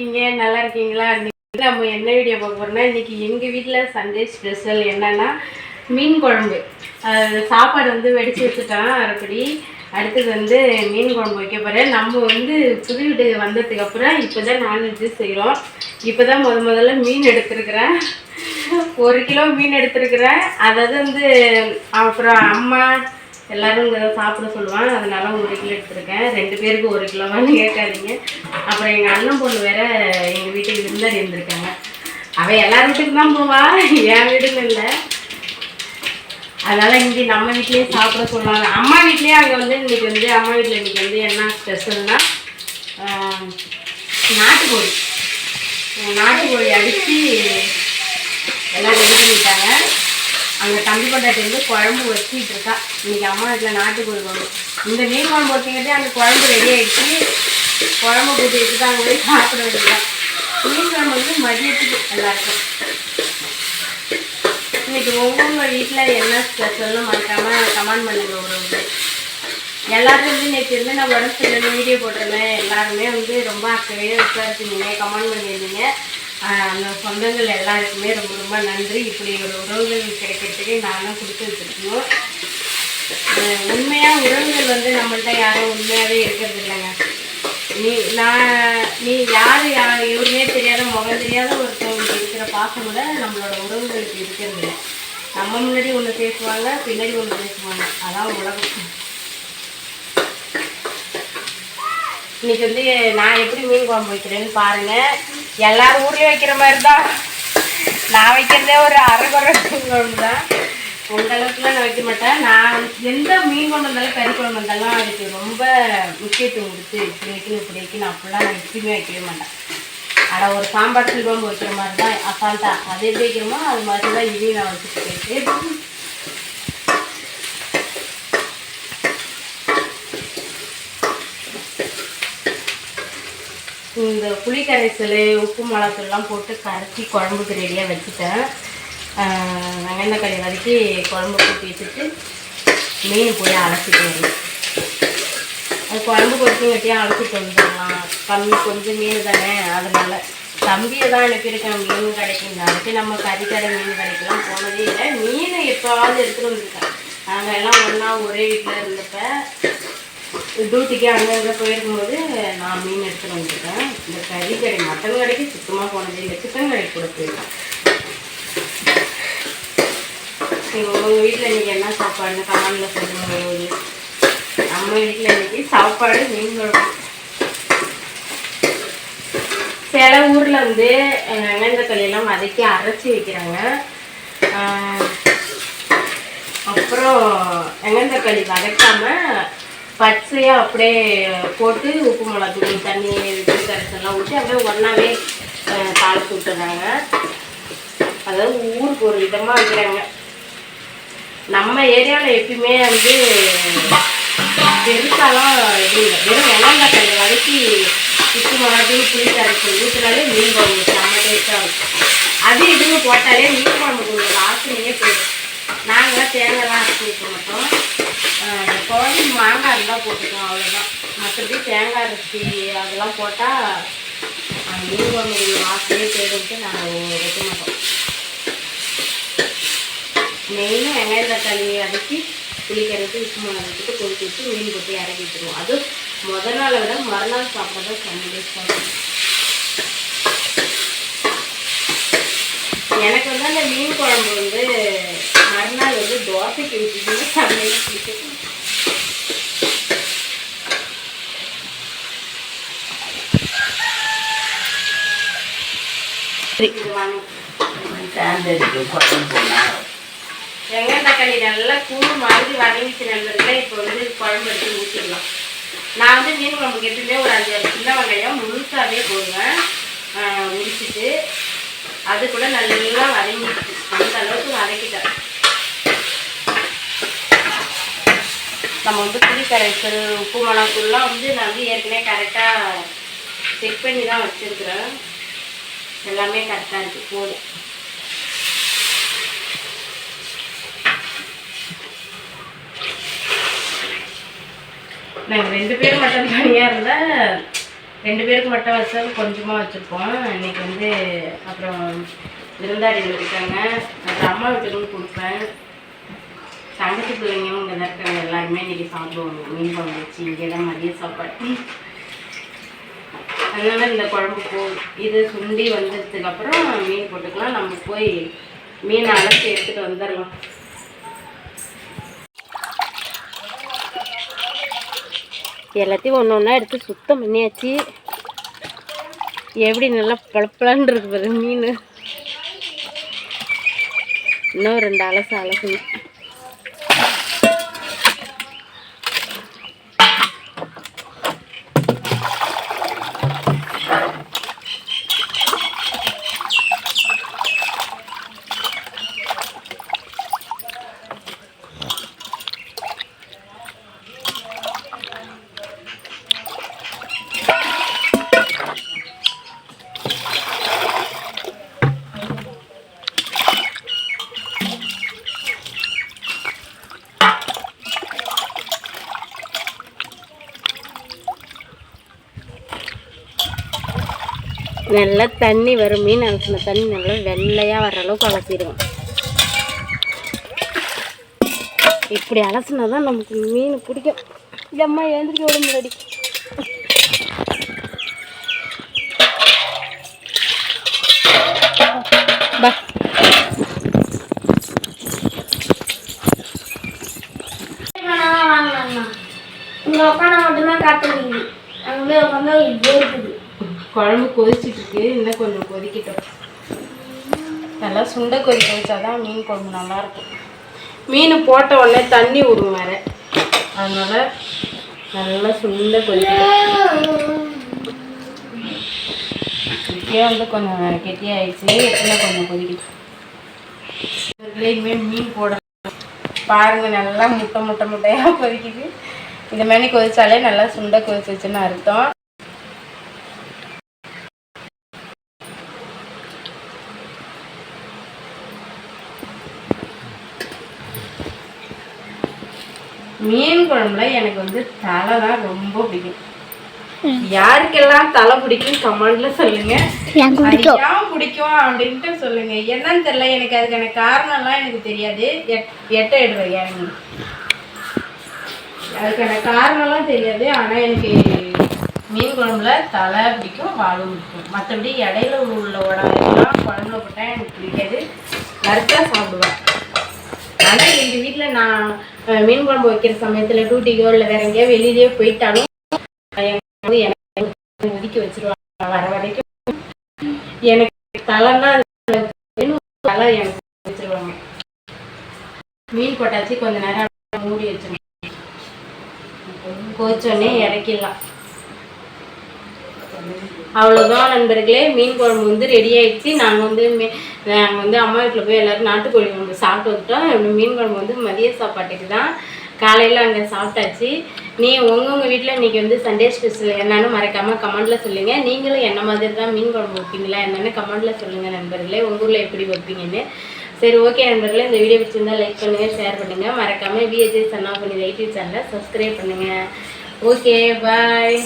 இருக்கீங்க நல்லா இருக்கீங்களா? இன்னைக்கு நம்ம என்ன வீடியோ பார்க்க போறோம்னா இன்னைக்கு எங்க வீட்டில் சண்டே ஸ்பெஷல் என்னன்னா மீன் குழம்பு. சாப்பாடு வந்து வெடிச்சு வச்சுட்டோம் அரைப்படி. அடுத்தது வந்து மீன் குழம்பு வைக்க போறேன். நம்ம வந்து புது வீட்டுக்கு வந்ததுக்கு அப்புறம் இப்போதான் நான்வெஜ் செய்கிறோம் இப்போதான் முத முதல்ல மீன் எடுத்திருக்கிறேன். ஒரு கிலோ மீன் எடுத்திருக்கிறேன். அதாவது வந்து அப்புறம் அம்மா எல்லாரும் இங்கே சாப்பிட சொல்லுவான் அதனால ஒரு கிலோ எடுத்திருக்கேன். ரெண்டு பேருக்கு ஒரு கிலோவான்னு கேட்காதீங்க. அப்புறம் எங்கள் அண்ணன் பொண்ணு வேற எங்கள் வீட்டுக்கு விருந்தாடி இருந்திருக்காங்க அவள் எல்லார் வீட்டுக்கு தான் போவா. என் வீடுன்னு இல்லை. அதனால இங்கே நம்ம வீட்லயே சாப்பிட சொல்லுவாங்க. அம்மா வீட்லேயே அங்கே வந்து இன்னைக்கு வந்து அம்மா வீட்டில் இன்னைக்கு வந்து என்ன ஸ்பெஷல்னா நாட்டுக்கோழி. நாட்டுக்கோழி அடித்து எல்லாம் ரெடி பண்ணிட்டாங்க. அங்கே தம்பி கொண்டாட்டி குழம்பு வச்சிட்டு இருக்கா. இன்னைக்கு அம்மா வீட்டில் நாட்டுக்கோழி வரும் இந்த மீன் குழம்பு வச்சுக்கிட்டே அந்த குழம்பு ரெடி ஆயிடுச்சு. குழம்பு கூட்டி வச்சுட்டு அங்கே போய் சாப்பிட வேண்டியதான் மீன் குழம்பு வந்து மதியத்துக்கு எல்லாருக்கும். இன்னைக்கு ஒவ்வொரு வீட்டில் என்ன ஸ்பெஷல்னு மறக்காமல் கமெண்ட் பண்ணுங்க ஒரு எல்லாரும் வந்து நேற்று இருந்து நான் உடம்பு சரியில்லை வீடியோ போட்டிருந்தேன். எல்லாருமே வந்து ரொம்ப அக்கறையாக விசாரிச்சிருந்தீங்க. கமெண்ட் பண்ணியிருந்தீங்க. அந்த சொந்தங்கள் எல்லாருக்குமே ரொம்ப ரொம்ப நன்றி. இப்படி ஒரு உறவுகள் கிடைக்கிறதுக்கு நானும் கொடுத்து வச்சுருக்கணும் உண்மையாக உறவுகள் வந்து நம்மள்ட்ட யாரும் உண்மையாகவே இருக்கிறது இல்லைங்க நீ நான் நீ யார் யார் எவருமே தெரியாத முகம் தெரியாத ஒருத்தவங்களுக்கு இருக்கிற பாசம் கூட நம்மளோட உறவுகளுக்கு இருக்கிறது இல்லை நம்ம முன்னாடி ஒன்று பேசுவாங்க பின்னாடி ஒன்று பேசுவாங்க. அதான் உலகம். இன்னைக்கு வந்து நான் எப்படி மீன் குழம்பு வைக்கிறேன்னு பாருங்க. எல்லாரும் ஊர்லேயும் வைக்கிற மாதிரி தான் நான் வைக்கிறதே ஒரு அரை மீன் தான் உங்க அளவுக்குலாம் நான் வைக்க மாட்டேன். நான் எந்த மீன் கொண்டு வந்தாலும் கறி குழம்பு வந்தாலும் அதுக்கு ரொம்ப முக்கியத்துவம் கொடுத்து இப்படி வைக்கணும் இப்படி வைக்கணும் அப்படிலாம் நான் எப்பயுமே வைக்கவே மாட்டேன். ஆனால் ஒரு சாம்பார் குழம்பு வைக்கிற மாதிரி தான் அசால்ட்டா. அது எப்படி வைக்கிறோமோ அது மாதிரி தான் இதையும் நான் வச்சுட்டு இந்த புளி கரைசல் உப்பு மிளகாத்தூள்லாம் போட்டு கரைச்சி குழம்புக்கு ரெடியாக வச்சுட்டேன். வெங்காயம் கறி வதக்கி குழம்பு கூட்டி வச்சுட்டு மீன் போய் அரைச்சிட்டு வரணும். அது குழம்பு கொஞ்சம் வெட்டியாக அலசிட்டு வந்துடலாம். கம்மி கொஞ்சம் மீன் தானே அதனால. தம்பியை தான் அனுப்பியிருக்கேன். மீன் கிடைக்கும் அதுக்கு நம்ம கறிக்கடை மீன் கிடைக்கலாம் போனதே இல்லை. மீன் எப்போவாவது எடுத்துகிட்டு வந்துருக்கேன். நாங்கள் எல்லாம் ஒன்றா ஒரே வீட்டில் இருந்தப்போ டியூட்டிக்கு அங்கே இங்கே போயிருக்கும்போது நான் மீன் எடுத்துகிட்டு வந்துருக்கேன் இந்த கறி கடை மட்டன் கடைக்கு சுத்தமாக போனது இல்லை சிக்கன் கடைக்கு கூட போயிருக்கேன் உங்கள் வீட்டில் இன்றைக்கி என்ன சாப்பாடுன்னு கமெண்டில் சொல்லுங்க நம்ம வீட்டில் இன்றைக்கி சாப்பாடு மீன் குழம்பு. சில ஊரில் வந்து அஹ், வதக்கி அரைச்சி வைக்கிறாங்க. அப்புறம் வெங்காய களி பச்சையாக அப்படியே போட்டு உப்பு மிளகாத்தூள் தண்ணி விட்டு கரைசல்லாம் ஊற்றி அப்படியே ஒன்றாவே தாளிச்சு விட்டுறாங்க அதாவது ஊருக்கு ஒரு விதமாக இருக்கிறாங்க நம்ம ஏரியாவில் எப்பயுமே வந்து பெருசாலாம் எதுவும் இல்லை. வெறும் வெங்காயம் தண்ணி வதக்கி உப்பு மிளகாத்தூள் புளி கரைச்சி ஊற்றினாலே மீன் குழம்பு செம்ம டேஸ்ட்டாக இருக்கும். அது இதுன்னு போட்டாலே மீன் குழம்பு கொஞ்சம் வாசனையே போயிடும். நாங்களாம் தேங்காய்லாம் அரைச்சி ஊற்ற மாட்டோம். குழம்பு மாங்காய் இருந்தால் போட்டுக்கலாம் அவ்வளோதான் மற்றபடி தேங்காய் அரிசி அதெல்லாம் போட்டால் மீன் குழம்பு தேடிட்டு நாங்கள் வைக்க மாட்டோம். மெயினாக வெங்காயம் தக்காளி அரைச்சி புளி கரைச்சி உப்பு மிளகா வச்சுட்டு வச்சு மீன் போட்டு இறக்கி வச்சுருவோம். அதுவும் முத நாளை விட மறுநாள் சாப்பிட்றது சந்தோஷம் எனக்கு வந்து அந்த மீன் குழம்பு வந்து மறுநாள் வந்து தோசைக்கு ஊற்றிட்டு சமையல் பிடிக்கும் இது வாங்க வெங்காயம் தக்காளி நல்லா கூழ் மாதிரி வதங்கிச்சு நண்பர்களே இப்போ வந்து குழம்பு எடுத்து ஊற்றிடலாம் நான் வந்து மீன் குழம்புக்கு எப்பயுமே ஒரு அஞ்சு சின்ன வெங்காயம் முழுசாவே போடுவேன். உரிச்சிட்டு அது கூட நல்லா வதங்கிடுச்சு. அந்த அளவுக்கு வதக்கிட்டேன். நம்ம வந்து புளி கரைசல் உப்பு மிளகுலாம் வந்து நான் வந்து ஏற்கனவே கரெக்டாக செக் பண்ணி தான் வச்சுருக்குறேன். எல்லாமே கரெக்டாக இருக்குது போதும். நாங்கள் ரெண்டு பேரும் மட்டும் தனியாக இருந்தால் ரெண்டு பேருக்கு மட்டும் வச்சாலும் கொஞ்சமாக வச்சுருப்போம். இன்னைக்கு வந்து அப்புறம் விருந்தாடிகள் இருக்காங்க அப்புறம் அம்மா வீட்டுக்கும் கொடுப்பேன். தங்கச்சி பிள்ளைங்களும் இங்கே இருக்கிறவங்க எல்லாருமே இன்றைக்கி சாப்பிடுவோம் மீன் குழம்பு வச்சு இங்கே தான் மதிய சாப்பாடு. அதனால் இந்த குழம்பு போ இது சுண்டி வந்ததுக்கப்புறம் மீன் போட்டுக்கலாம். நம்ம போய் மீன் அலசி எடுத்துகிட்டு வந்துடலாம். எல்லாத்தையும் ஒன்று ஒன்றா எடுத்து சுத்தம் பண்ணியாச்சு. எப்படி நல்லா பளபளன்னு இருக்கு பாரு மீன். இன்னும் ரெண்டு அலசு அலசுங்க நல்லா தண்ணி வரும். மீன் அலசின தண்ணி நல்லா வெள்ளையாக வர அளவுக்கு அலசிடுவோம் இப்படி அலசினா தான் நமக்கு மீன் பிடிக்கும். அம்மா எழுந்திரிக்க விட முன்னாடி. பா. உட்காந்து மட்டும்தான் காத்துருக்குது அங்கே உட்காந்து இருக்குது குழம்பு கொதிச்சிட்டு இருக்கு. இன்னும் கொஞ்சம் கொதிக்கிட்டோம். நல்லா சுண்டை கொதிக்க வச்சாதான் மீன் குழம்பு நல்லா இருக்கும். மீன் போட்ட உடனே தண்ணி விடும் வேற. அதனால நல்லா சுண்டை கொதிக்கணும் வந்து கொஞ்சம் கெட்டியாகிடுச்சு இன்னும் கொஞ்சம் கொதிக்கட்டும். இனிமேல் மீன் போட பாருங்க. நல்லா முட்டை முட்டை முட்டையாக கொதிக்குது. இந்த மாதிரி கொதிச்சாலே நல்லா சுண்டை கொதிச்சிச்சுன்னு அர்த்தம். மீன் குழம்புல எனக்கு வந்து தலை தான் ரொம்ப பிடிக்கும். யாருக்கெல்லாம் தலை பிடிக்கும் கமெண்ட்ல சொல்லுங்க. ஏன் பிடிக்கும் அப்படின்ட்டு சொல்லுங்க. என்னன்னு தெரியல எனக்கு அதுக்கான காரணம்லாம் எனக்கு தெரியாது. எட்- எட்ட இடுவேன் இறங்கி அதுக்கான காரணம்லாம் தெரியாது ஆனா எனக்கு மீன் குழம்புல தலை பிடிக்கும் வாழும் பிடிக்கும். மற்றபடி இடையில உள்ள உடம்பெல்லாம் குழம்புல போட்டா எனக்கு பிடிக்காது. வறுத்தா சாப்பிடுவேன். அதனால எங்க வீட்டில் நான் மீன் குழம்பு வைக்கிற சமயத்துல டூட்டிக்கோ இல்லை வேற எங்கேயோ வெளியிலேயே போயிட்டாலும் வந்து எனக்கு ஒதுக்கி வச்சிருவாங்க. வர வரைக்கும் எனக்கு தலைன்னா தலை எனக்கு வச்சிருவாங்க. மீன் போட்டாச்சு கொஞ்ச நேரம் மூடி வச்சிருவோம் கோச்சோடனே இறக்கிடலாம். அவ்வளோதான் நண்பர்களே. மீன் குழம்பு வந்து ரெடி ஆகிடுச்சு நாங்கள் வந்து மீ- நாங்கள் வந்து அம்மா வீட்டில் போய் எல்லோரும் நாட்டுக்கோழி வந்து சாப்பிட்டு வந்துட்டோம் மீன் குழம்பு வந்து மதிய சாப்பாட்டுக்கு தான். காலையில் அங்கே சாப்பிட்டாச்சு. நீ உங்கவுங்க வீட்டில் இன்றைக்கி வந்து சண்டே ஸ்பெஷல் என்னென்னு மறக்காமல் கமெண்ட்டில் சொல்லுங்கள் நீங்களும் என்ன மாதிரி தான் மீன் குழம்பு வைப்பீங்களா என்னென்னு கமெண்ட்டில் சொல்லுங்கள் நண்பர்களே. உங்கள் ஊரில் எப்படி வைப்பீங்கன்னு. சரி ஓகே நண்பர்களே. இந்த வீடியோ பிடிச்சிருந்தா லைக் பண்ணுங்கள் ஷேர் பண்ணுங்கள் மறக்காமல் விஹெச்எஸ் அண்ணா பண்ணி யூடியூப் சேனலை சப்ஸ்கிரைப் பண்ணுங்கள் ஓகே பாய்